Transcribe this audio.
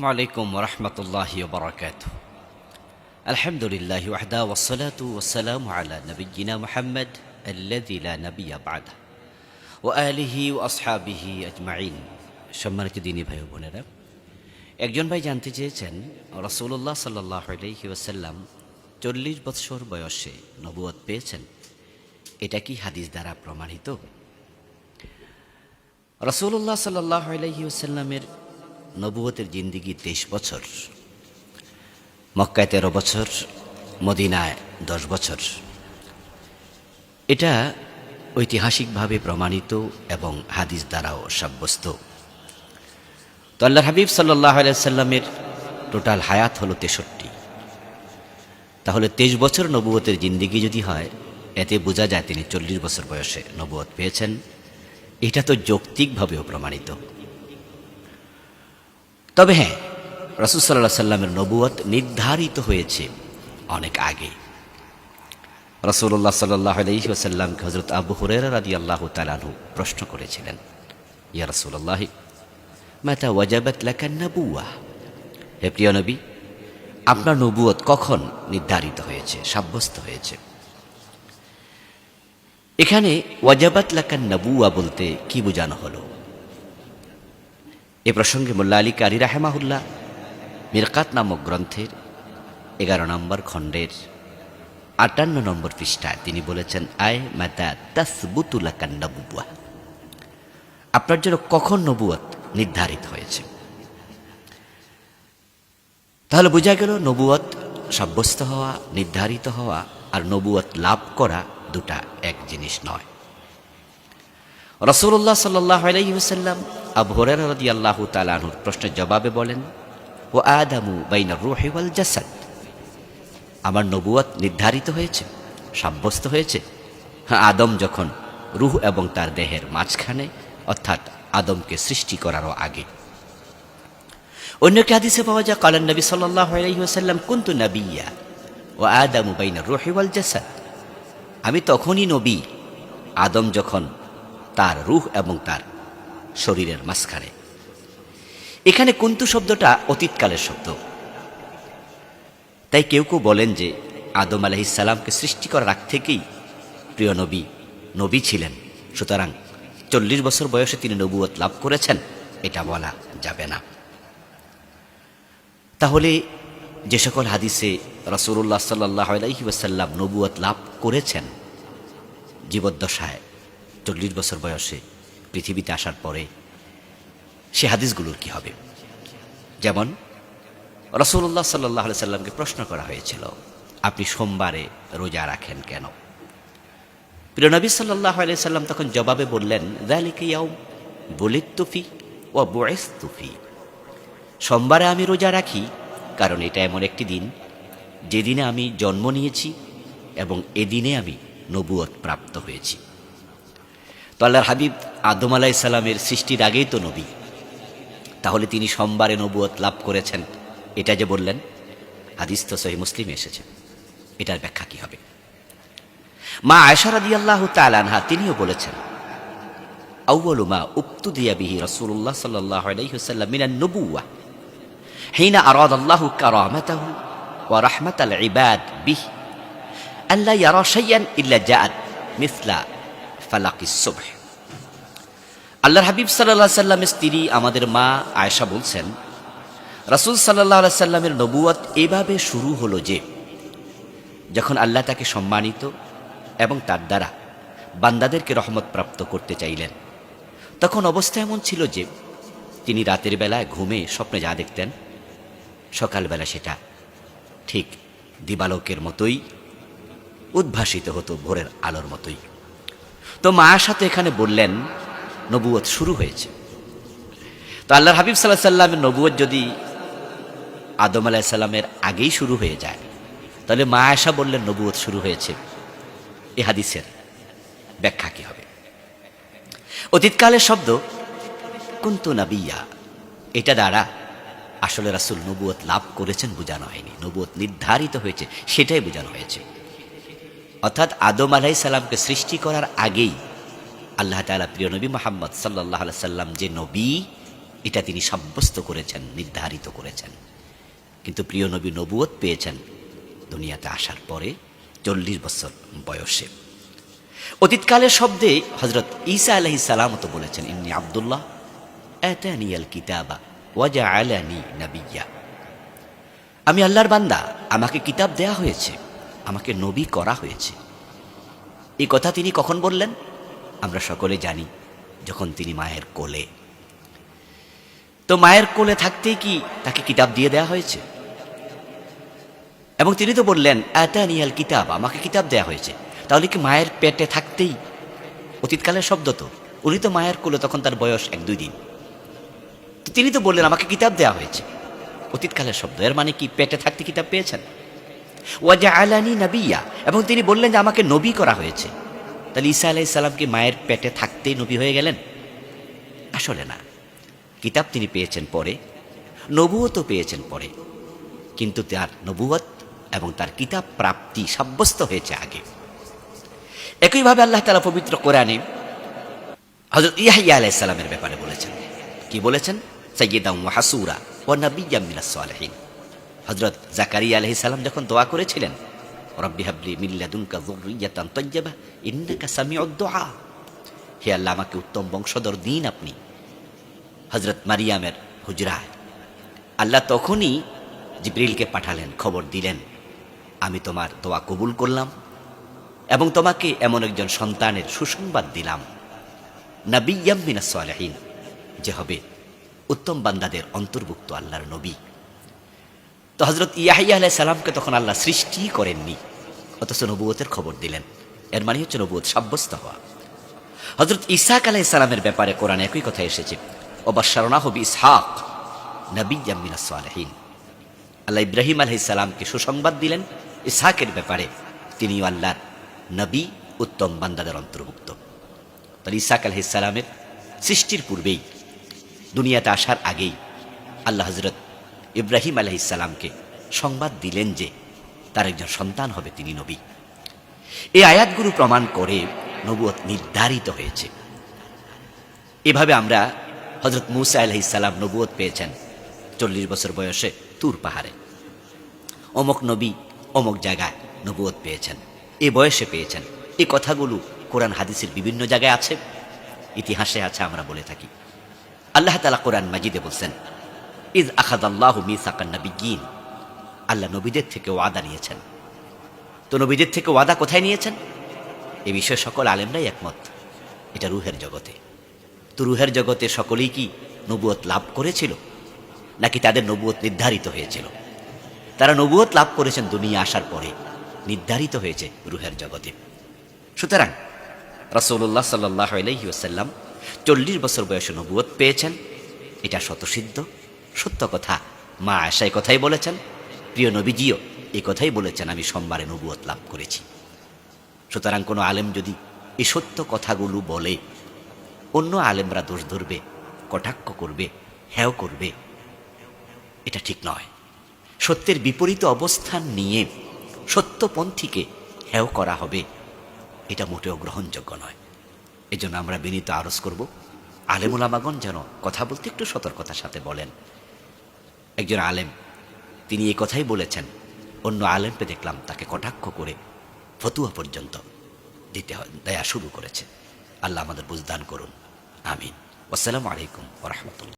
আলাইকুম রহমতুল্লাহ বরকাত আলহামদুলিল্লাহ ওয়াহদা ওসলাত ওসালাম আলা নবীনা মোহাম্মদ আল্লাদিলা নবিয়া বাদ ও আলিহি ও আসহাবিহি আজমাইন সম্মানিত দিনী ভাই বোনেরা, একজন ভাই জানতে চেয়েছেন রসুল্লাহ সাল্লাহ আলহি ওসাল্লাম চল্লিশ বৎসর বয়সে নবুয়ত পেয়েছেন। এটা কি হাদিস দ্বারা প্রমাণিত? রসুল্লাহ সাল্লাহ আলহি ওসাল্লামের নবুয়তের জিন্দিগি তেইশ বছর। মক্কায় তেরো বছর, মদিনায় দশ বছর। এটা ঐতিহাসিকভাবে প্রমাণিত এবং হাদিস দ্বারাও সাব্যস্ত। তো আল্লাহ হাবিব সাল্লাহ সাল্লামের টোটাল হায়াত হলো তেষট্টি। তাহলে তেইশ বছর নবুয়তের জিন্দিগি যদি হয়, এতে বোঝা যায় তিনি চল্লিশ বছর বয়সে নবুয়ত পেয়েছেন। এটা তো যৌক্তিকভাবেও প্রমাণিত। তবে হ্যাঁ রসুসাল্লাহ সাল্লামের নবুয়ত নির্ধারিত হয়েছে অনেক আগে। রসুল্লাহ সাল্লাহ আলহিহাসাল্লামকে হজরত আবু হুরের রাদি আল্লাহ তালাহু প্রশ্ন করেছিলেন, ইয়া রসুল্লাহ মাতা ওয়াজাবাত লাকান নবুয়া হে প্রিয় নবী, আপনার নবুয়ত কখন নির্ধারিত হয়েছে, সাব্যস্ত হয়েছে? এখানে ওয়াজাবাত লাকান নবুয়া বলতে কি বোঝানো হলো? এ প্রসঙ্গে মোল্লা আলী কারি রাহেমাহুল্লাহ মিরকাত নামক গ্রন্থের এগারো নম্বর খণ্ডের আটান্ন নম্বর পৃষ্ঠায় তিনি বলেছেন, আয় মাতা তাসবুতুলাকান নবুয়া আপনার জন্য কখন নবুয়ত নির্ধারিত হয়েছে? তাহলে বোঝা গেল নবুয়ত সাব্যস্ত হওয়া, নির্ধারিত হওয়া আর নবুয়ত লাভ করা দুটা এক জিনিস নয়। রসুল্লাহ সাল্লাহ আলাইসাল্লাম আবহরের রদি আল্লাহ তালাহুর প্রশ্নের জবাবে বলেন, ও আদামু বাইনা রোহেওয়াল জাসাদ। আমার নবুয়াত নির্ধারিত হয়েছে, সাব্যস্ত হয়েছে। হ্যাঁ আদম যখন রুহ এবং তার দেহের মাঝখানে, অর্থাৎ আদমকে সৃষ্টি করারও আগে। অন্য কে হাদিসে পাওয়া যায়, কালান নবী সাল্লাহ আলাইসাল্লাম কুন্তু নবিয়া ও আদামু বাইনা রোহেওয়াল জাসাদ। আমি তখনই নবী, আদম যখন তার রুহ এবং তার শরীরের মাঝখানে। এখানে কুন্তু শব্দটা অতীতকালের শব্দ। তাই কেউ কেউ বলেন যে আদম আলহিসাল্লামকে সৃষ্টি করার আগ থেকেই প্রিয় নবী নবী ছিলেন। সুতরাং চল্লিশ বছর বয়সে তিনি নবুয়ত লাভ করেছেন, এটা বলা যাবে না। তাহলে যে সকল হাদিসে রসুল্লাহ সাল্লাহ আলহি নবুয়ত লাভ করেছেন, জীবদ্দশায় চল্লিশ বছর বয়সে পৃথিবীতে আসার পরে সে হাদিসগুলোর কি হবে? যেমন রসুল্লাহ সাল্লাহ সাল্লামকে প্রশ্ন করা হয়েছিল, আপনি সোমবারে রোজা রাখেন কেন? প্রিয় নবী সাল্লাহ সাল্লাম তখন জবাবে বললেন ইয়াও বলিত তুফি ও বয়েস তুফি সোমবারে আমি রোজা রাখি, কারণ এটা এমন একটি দিন, যেদিনে আমি জন্ম নিয়েছি এবং এদিনে আমি নবুয়ত প্রাপ্ত হয়েছি। তো আল্লাহর হাবিব আদম আলাহ সালামের সৃষ্টির আগেই তো নবী। তাহলে তিনি সোমবারে নবুয়ত লাভ করেছেন, এটা যে বললেন, হাদিস তো সহি মুসলিম এসেছে। এটার ব্যাখ্যা কি হবে? মা আয়সার আদি আল্লাহ তালানহা তিনিও বলেছেন আউ্বলু মা উক্তু দিয়া বিহি রসুল্লাহ সাল্লাহ আলাইসাল্লাম মিনান নবুয়া হিনা আরাদ আল্লাহু কারামাতাহু ওয়া রাহমাতাল ইবাদ বিহ আল্লাহ ইয়ারা শাইয়ান ইল্লা জাআত মিসলা আল্লাহর হাবিব সাল্লাহ সাল্লামের স্ত্রী আমাদের মা আয়েশা বলছেন, রাসুল সাল্লাহ সাল্লামের নবুয়ত এভাবে শুরু হলো যে, যখন আল্লাহ তাকে সম্মানিত এবং তার দ্বারা বান্দাদেরকে রহমত প্রাপ্ত করতে চাইলেন, তখন অবস্থা এমন ছিল যে, তিনি রাতের বেলায় ঘুমে স্বপ্নে যা দেখতেন, সকালবেলা সেটা ঠিক দিবালকের মতোই উদ্ভাসিত হতো ভোরের আলোর মতোই। তো মায়ের সাথে এখানে বললেন নবুয়ত শুরু হয়েছে। তো আল্লাহর হাবিব সাল্লাহ সাল্লামের নবুয়ত যদি আদম আলাহ সাল্লামের আগেই শুরু হয়ে যায়, তাহলে মা আয়সা বললেন নবুয়ত শুরু হয়েছে। এ হাদিসের ব্যাখ্যা কি হবে? অতীতকালের শব্দ, কুন্তু নাবিয়া। এটা দ্বারা আসলে রাসুল নবুয়ত লাভ করেছেন বোঝানো হয়নি। নবুয়ত নির্ধারিত হয়েছে, সেটাই বোঝানো হয়েছে। অর্থাৎ আদম আলাহি সাল্লামকে সৃষ্টি করার আগেই আল্লাহ তালা প্রিয় নবী মোহাম্মদ সাল্লাহ সাল্লাম যে নবী, এটা তিনি সাব্যস্ত করেছেন, নির্ধারিত করেছেন। কিন্তু প্রিয় নবী নবুয়ত পেয়েছেন দুনিয়াতে আসার পরে চল্লিশ বছর বয়সে। অতীতকালের শব্দে হজরত ঈসা আলহি সালাম তো বলেছেন ইমনি আবদুল্লাহ এতানি আল কিতাবা ওয়াজা আলানি নাবিয়া আমি আল্লাহর বান্দা, আমাকে কিতাব দেয়া হয়েছে। আমাকে নবী করা হয়েছে। এই কথা তিনি কখন বললেন? আমরা সকলে জানি, যখন তিনি মায়ের কোলে। তো মায়ের কোলে থাকতেই কি তাকে কিতাব দিয়ে দেয়া হয়েছে? এবং তিনি তো বললেন আতানিয়াল কিতাব, আমাকে কিতাব দেয়া হয়েছে। তাহলে কি মায়ের পেটে থাকতেই অতীতকালের শব্দ তো? উনি তো মায়ের কোলে তখন তার বয়স এক দুই দিন। তিনি তো বললেন, আমাকে কিতাব দেয়া হয়েছে। অতীতকালের শব্দ, এর মানে কি পেটে থাকতে কিতাব পেয়েছেন? ওয়াজা আলানি নবিয়া। এবং তিনি বললেন যে, আমাকে নবী করা হয়েছে। তাহলে ঈসা আলাহ ইসলামকে মায়ের পেটে থাকতেই নবী হয়ে গেলেন? আসলে না। কিতাব তিনি পেয়েছেন পরে নবুয়তও পেয়েছেন পরে। কিন্তু তার নবুয়ত এবং তার কিতাব প্রাপ্তি সাব্যস্ত হয়েছে আগে। একইভাবে আল্লাহ তালা পবিত্র কোরআনে হজরত ইয়াহিয়া আলাহ ব্যাপারে বলেছেন। কি বলেছেন? সৈয়দাম হাসুরা ও নবিয়ামিনা সালেহীন। হজরত জাকারিয়া আলহি সালাম যখন দোয়া করেছিলেন, রব্বি হাবলি মিল্লাদুনকা যুররিয়াতান তাইয়্যিবা ইন্নাকা সামিউদ দুআ হে আল্লাহ, আমাকে উত্তম বংশধর দিন আপনি হজরত মারিয়ামের হুজরায়। আল্লাহ তখনই জিব্রিলকে পাঠালেন, খবর দিলেন, আমি তোমার দোয়া কবুল করলাম এবং তোমাকে এমন একজন সন্তানের সুসংবাদ দিলাম। নাবিয়াম্মিনা সালেহীন, যে হবে উত্তম বান্দাদের অন্তর্ভুক্ত আল্লাহর নবী। তো হজরত ইয়াহিয়া আলাহ সালামকে তখন আল্লাহ সৃষ্টি করেননি। অথচ নবুয়তের খবর দিলেন। এর মানে হচ্ছে নবুয়ত সাব্যস্ত হওয়া। হজরত ইসাক আলাহ সালামের ব্যাপারে কোরআন একই কথা এসেছে। অবাসারণা হবি ইসহাক নবী আল্লাহ ইব্রাহিম আলহ সালামকে সুসংবাদ দিলেন ইসহাকের ব্যাপারে। তিনি আল্লাহর নবী, উত্তম বান্দাদের অন্তর্ভুক্ত। তাহলে ইসাক আলহ সালামের সৃষ্টির পূর্বেই, দুনিয়াতে আসার আগেই আল্লাহ হজরত ইব্রাহিম আলহিসাল্লামকে সংবাদ দিলেন যে তার একজন সন্তান হবে তিনি নবী। এই আয়াতগুলো প্রমাণ করে নবুয়ত নির্ধারিত হয়েছে। এভাবে আমরা হজরত মুসা আলহিসাল্লাম নবুয়ত পেয়েছেন চল্লিশ বছর বয়সে তুর পাহাড়ে। অমক নবী অমক জায়গায় নবুয়ত পেয়েছেন, এ বয়সে পেয়েছেন। এই কথাগুলো কোরআন হাদিসের বিভিন্ন জায়গায় আছে, ইতিহাসে আছে, আমরা বলে থাকি। আল্লাহ তালা কোরআন মাজিদে বলছেন ইদ আখাদ আল্লাহ মিসাকান নবীন আল্লাহ নবীদের থেকে ওয়াদা নিয়েছেন। তো নবীদের থেকে ওয়াদা কোথায় নিয়েছেন? এ বিষয়ে সকল আলেমরাই একমত। এটা রুহের জগতে। তো রুহের জগতে সকলেই কি নবুয়ত লাভ করেছিল? নাকি তাদের নবুয়ত নির্ধারিত হয়েছিল? তারা নবুয়ত লাভ করেছেন দুনিয়া আসার পরে। নির্ধারিত হয়েছে রুহের জগতে। সুতরাং রসৌল্লাহ সাল্লাহ আলহি ওসাল্লাম চল্লিশ বছর বয়সে নবুয়ত পেয়েছেন। এটা শতসিদ্ধ সত্য কথা। মা আশায় কথাই বলেছেন, প্রিয় নবীজিও এই কথাই বলেছেন, আমি সোমবারে নবুয়ত লাভ করেছি। সুতরাং কোনো আলেম যদি এই সত্য কথাগুলো বলে, অন্য আলেমরা দোষ ধরবে, কটাক্ষ করবে হ্যাও করবে, এটা ঠিক নয়। সত্যের বিপরীত অবস্থান নিয়ে সত্যপন্থীকে হ্যাও করা হবে, এটা মোটেও গ্রহণযোগ্য নয়। এজন্য আমরা বিনীত আরজ করব আলেমুল আমাগন যেন কথা বলতে একটু সতর্কতার সাথে বলেন। একজন আলেম। তিনি এ কথাই বলেছেন। অন্য আলেমকে দেখলাম তাকে কটাক্ষ করে ফতুয়া পর্যন্ত দিতে দেয়া শুরু করেছে। আল্লাহ আমাদের বুঝদান করুন। আমিন। আসসালামু আলাইকুম রহমতুল্লাহ।